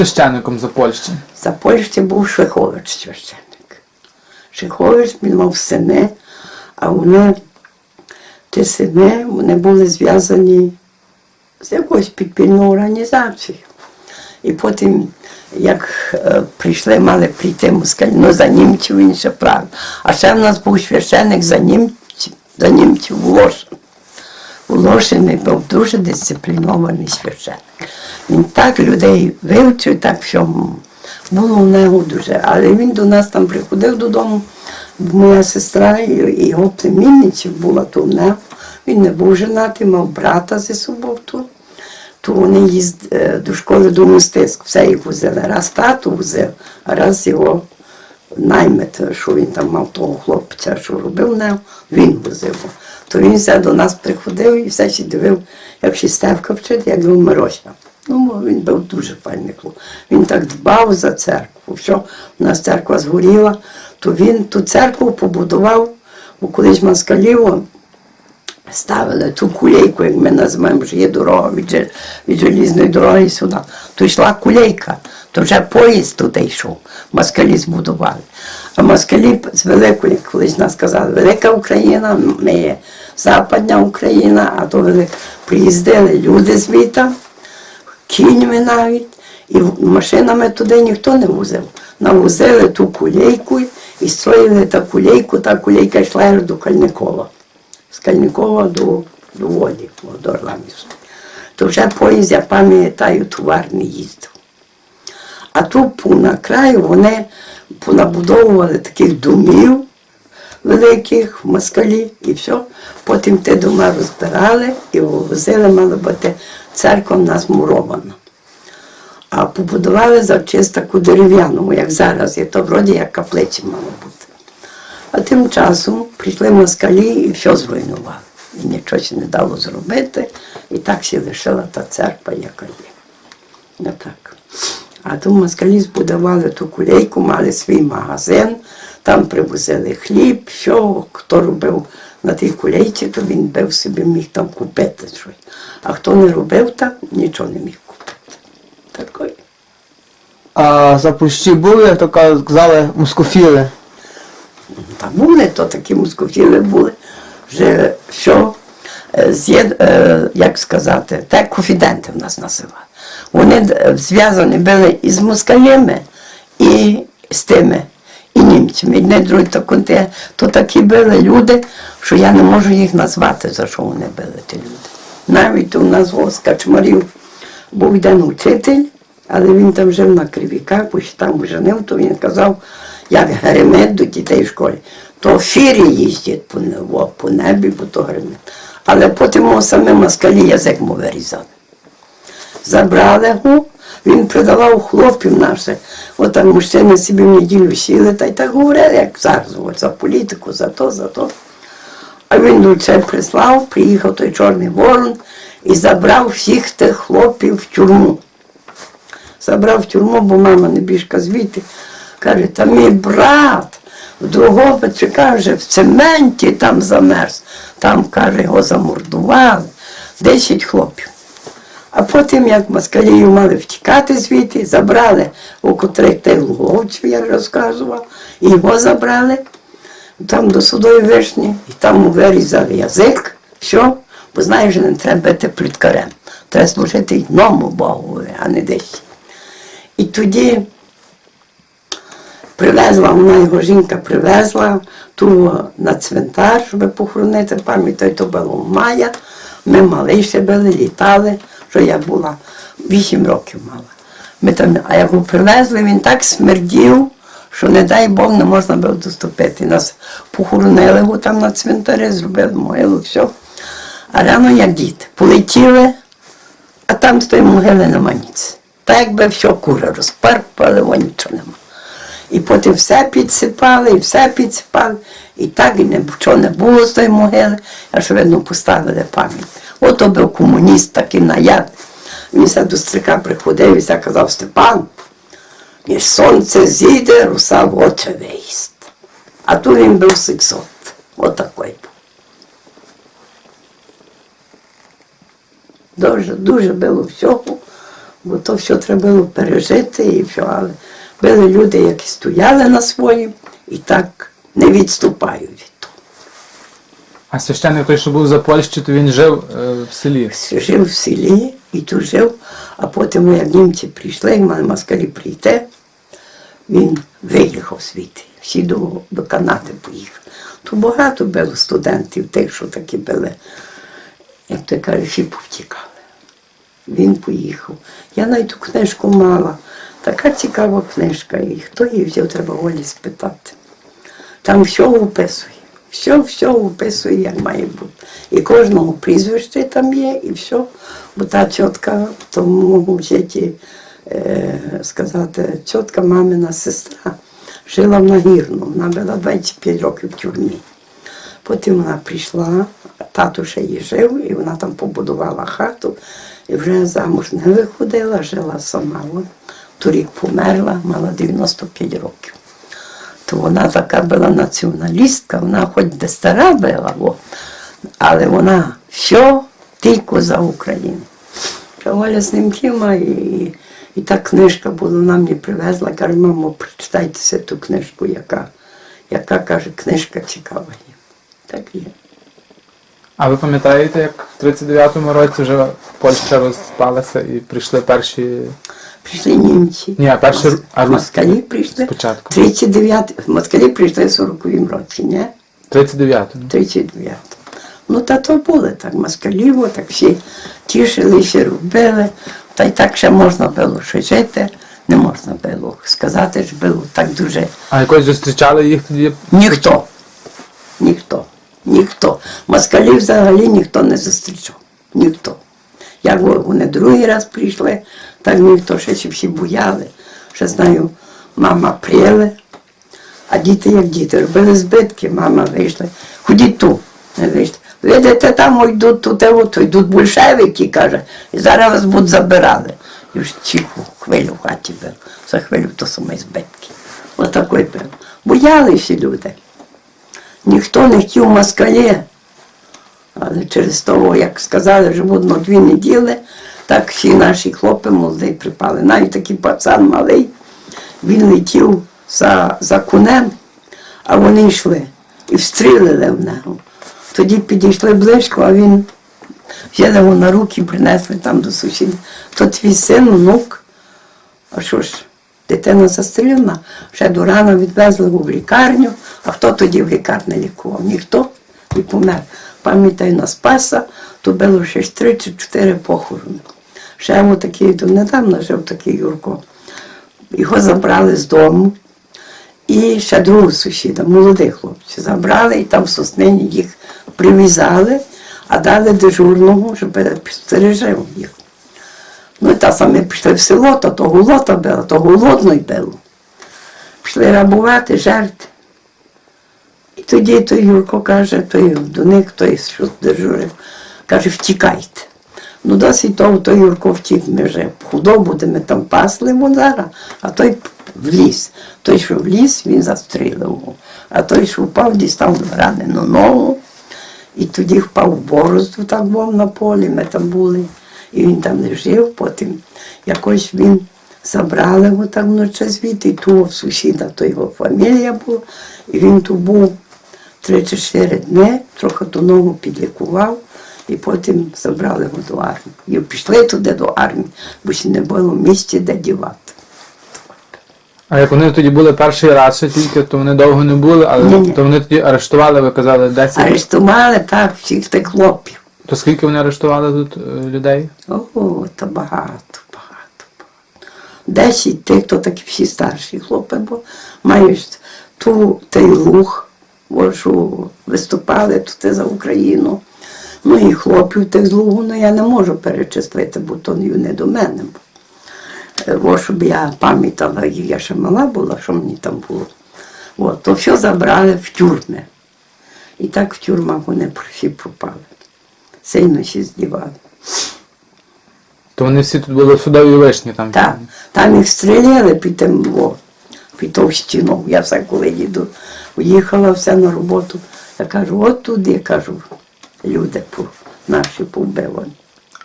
священником за Польщі? За Польщі був Шихович священник. Шихович він мав сини, а вони, ті сини, вони були зв'язані з якоюсь підпільною організацією. І потім, як е, прийшли, мали прийти москалі, ну за німців він ще правильно. А ще в нас був священник за німців, за німців Волошин. Волошин був дуже дисциплінований священник. Він так людей вивчив, так все було в нього дуже. Але він до нас там приходив додому, моя сестра і його племінниця була тут в нього. Він не був женатий, мав брата зі собою тут. То вони їздили до школи до мистецтв, все їх возили. Раз тату возив, а раз його наймит, що він там мав того хлопця, що робив не, він возив. То він все до нас приходив і все ще дивив, як ще Стевка вчить, як його Мирося. Ну, він був дуже файний хлоп. Він так дбав за церкву. Що у нас церква згоріла, то він ту церкву побудував, бо колись москалів ставили ту кулейку, як ми називаємо, що є дорога від, від желізної дороги сюди. То йшла кулейка, то вже поїзд туди йшов. Москалі збудували. А москалі з великої, колись нас казали, велика Україна, ми є Западня Україна, а то вели- приїздили люди звідти, кіньми навіть, і машинами туди ніхто не возив. Навозили ту кулейку і строїли та кулейку, та кулейка йшла до Кальникова з Кальникова до, до Волі, до Орламівська. То вже поїзд, я пам'ятаю, товарний їздив. А тут на краю вони понабудовували таких домів великих в москалі і все. Потім ті дома розбирали і вивозили, мала бути церква в нас мурована. А побудували завчись таку дерев'яну, як зараз є, то вроді як каплиці мало бути. А тим часом прийшли москалі і все зруйнували. І нічого не дало зробити. І так ще лишила та церква, яка є. Не так. А тут москалі збудували ту кулейку, мали свій магазин, там привозили хліб, що хто робив на тій кулейці, то він бив собі міг там купити щось. А хто не робив так, нічого не міг купити. Такої. А за Польщі були, як то казали, москофіли. Та були, то такі мускофіли були. Вже що, е, е, як сказати, те конфіденти в нас називали. Вони зв'язані були і з москалями, і з тими, і німцями. І не другі, то, то такі були люди, що я не можу їх назвати, за що вони були ті люди. Навіть у нас в Качмарів був один учитель, але він там жив на Кривіках, бо ще там женив, то він казав, як гремет до дітей в школі, то фірі їздять по, не- во, по небі, бо то гремет. Але потім саме москалі язик му вирізали. Забрали його, він продавав хлопців наших. От там мужчини собі в неділю сіли та й так говорили, як зараз, от, за політику, за то, за то. А він це прислав, приїхав той Чорний Ворон і забрав всіх тих хлопців в тюрму. Забрав в тюрму, бо мама не біжка звідти. Каже, та мій брат в Другобичі, каже, в цементі там замерз. Там, каже, його замордували. Десять хлопців. А потім, як москалію мали втікати звідти, забрали у котрих луговців, я розказував, і його забрали там до судової вишні, і там вирізали язик, що, бо знаєш, не треба бути пліткарем. Треба служити одному Богу, а не десь. І тоді привезла, вона його жінка привезла ту на цвинтар, щоб похоронити пам'ятаю, то було в мая. Ми мали ще були, літали, що я була, вісім років мала. Ми там, а його привезли, він так смердів, що не дай Бог не можна було доступити. Нас похоронили його там на цвинтарі, зробили могилу, все. А рано як діти. Полетіли, а там з тої могили нема ніц. Так якби все кури розпарпали, о нічого нема. І потім все підсипали, і все підсипали. І так і нічого не було з тої могили, аж видно поставили пам'ять. Ото був комуніст такий наяд. Він все до стрика приходив і казав Степан, ніж сонце зійде, руса в очі виїсть. А тут він був сексот. Отакий був. Дуже, дуже було всього. Бо то все треба було пережити і все. Але були люди, які стояли на своїм і так не відступають від того. А священник той, що був за Польщі, то він жив е, в селі. Жив в селі і тут жив, а потім, як німці прийшли, як мали москалі прийти, він виїхав звідти. Всі до, до Канади поїхали. Тут багато було студентів, тих, що такі були, як ти кажеш, всі повтікали. Він поїхав. Я навіть ту книжку мала. Така цікава книжка. І хто її взяв, треба волі спитати. Там все описує. Все, все описує, як має бути. І кожного прізвище там є, і все. Бо та чітка в тому житті, е, сказати, чітка мамина сестра жила в Нагірну. Вона була 25 років в тюрмі. Потім вона прийшла, тато ще її жив, і вона там побудувала хату, і вже замуж не виходила, жила сама. Торік померла, мала 95 років. То вона така була націоналістка, вона хоч де стара була, бо, але вона все тільки за Україну. Оля з ним тіма, і, і та книжка була, вона мені привезла, каже, мамо, прочитайтеся ту книжку, яка, яка каже, книжка цікава є. Так є. А ви пам'ятаєте, як в 39-му році вже Польща розпалася і прийшли перші. Прийшли німці. Ні, а перші Мос- а рус- москалі прийшли. спочатку. 39, москалі прийшли в 40-му році, ні? 39-му. 39. Ну, та то були так, москаліво, так всі тішилися, робили. Та й так ще можна було ще жити, не можна було сказати, що було так дуже. А якось зустрічали їх тоді. Ніхто. Москалів взагалі ніхто не зустрічав. Ніхто. Як вони другий раз прийшли, так ніхто ще всі бояли. Ще знаю, мама прияли, а діти як діти, робили збитки, мама вийшла. Ходіть ту. Не вийшли. Видите, там йдуть тут, от, йдуть большевики, каже, і зараз вас будуть забирали. І ж тихо, хвилю в хаті було. За хвилю то саме збитки. Отакий був. Боялися люди. Ніхто не хотів москалі. Але через того, як сказали, що на дві неділи, так всі наші хлопці молоді припали. Навіть такий пацан малий, він летів за, за конем, а вони йшли і встрілили в нього. Тоді підійшли близько, а він його на руки, принесли там до сусіда. То твій син, внук. А що ж, дитина застрілена, ще до рана відвезли його в лікарню, а хто тоді в лікарні лікував? Ніхто і помер. Пам'ятаю, на Спаса, то було ще ж три чи чотири похорони. Ще йому такий, то недавно жив такий Юрко. Його забрали з дому. І ще другого сусіда, молодих хлопців, забрали і там в Соснині їх прив'язали, а дали дежурного, щоб стережив їх. Ну і та саме пішли в село, то то голота було, то голодно й було. Пішли рабувати, жерти. І тоді той Юрко каже, до них, той що дежурив, каже, втікайте. Ну, досить того, той Юрко втік, ми вже худобу, де ми там пасли зараз, а той в ліс. Той, що в ліс, він застрілив. А той, що впав, дістав ранену ногу. І тоді впав в борозду, так був на полі, ми там були. І він там не жив, потім якось він забрали його так вночі звідти, і того сусіда, то його фамілія була. І він тут був три чи чотири дні, трохи ту ногу підлікував, і потім забрали його до армії. І пішли туди до армії, бо ще не було місця, де дівати. А як вони тоді були перший раз ще тільки, то вони довго не були, але Ні-ні. то вони тоді арештували, ви казали, 10. Арештували так всіх тих хлопців. То скільки вони арештували тут е, людей? О, то багато, багато, багато. Десять тих, то такі всі старші хлопці, бо маєш ту той луг, бо виступали тут за Україну. Ну і хлопів тих з лугу, ну я не можу перечислити, бо то не до мене. Е, Бо щоб я пам'ятала, я ще мала була, що мені там було. От, то все забрали в тюрми. І так в тюрмах вони всі пропали. Сильно ще здівали. То вони всі тут були судові вишні там. Так, там їх стріляли під тим, під ту стіну. Я все коли їду, уїхала все на роботу. Я кажу, от туди, кажу, люди наші побивані.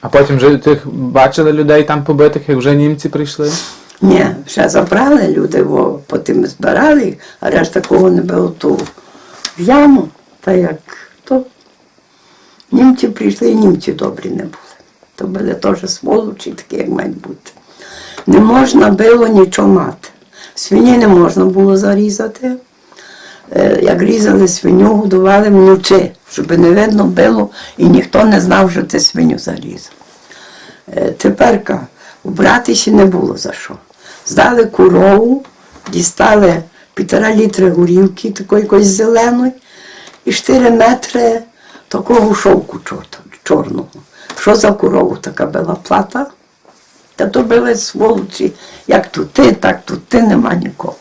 А потім вже тих бачили людей там побитих, як вже німці прийшли. Ні, ще забрали люди, бо потім збирали, їх, а решта кого не було ту в яму. Та як то німці прийшли, і німці добрі не були. То були теж сволочі, такі, як мають бути. Не можна було нічого мати. Свині не можна було зарізати. Е, Як різали свиню, годували вночі, щоб не видно було і ніхто не знав, що ти свиню зарізав. Е, Теперка убратися не було за що. Здали корову, дістали півтора літри горілки, такої якоїсь зеленої, і 4 метри такого шовку чорного. Що за корову така була плата? Та то були сволочі, як тут ти, так тут ти нема нікого.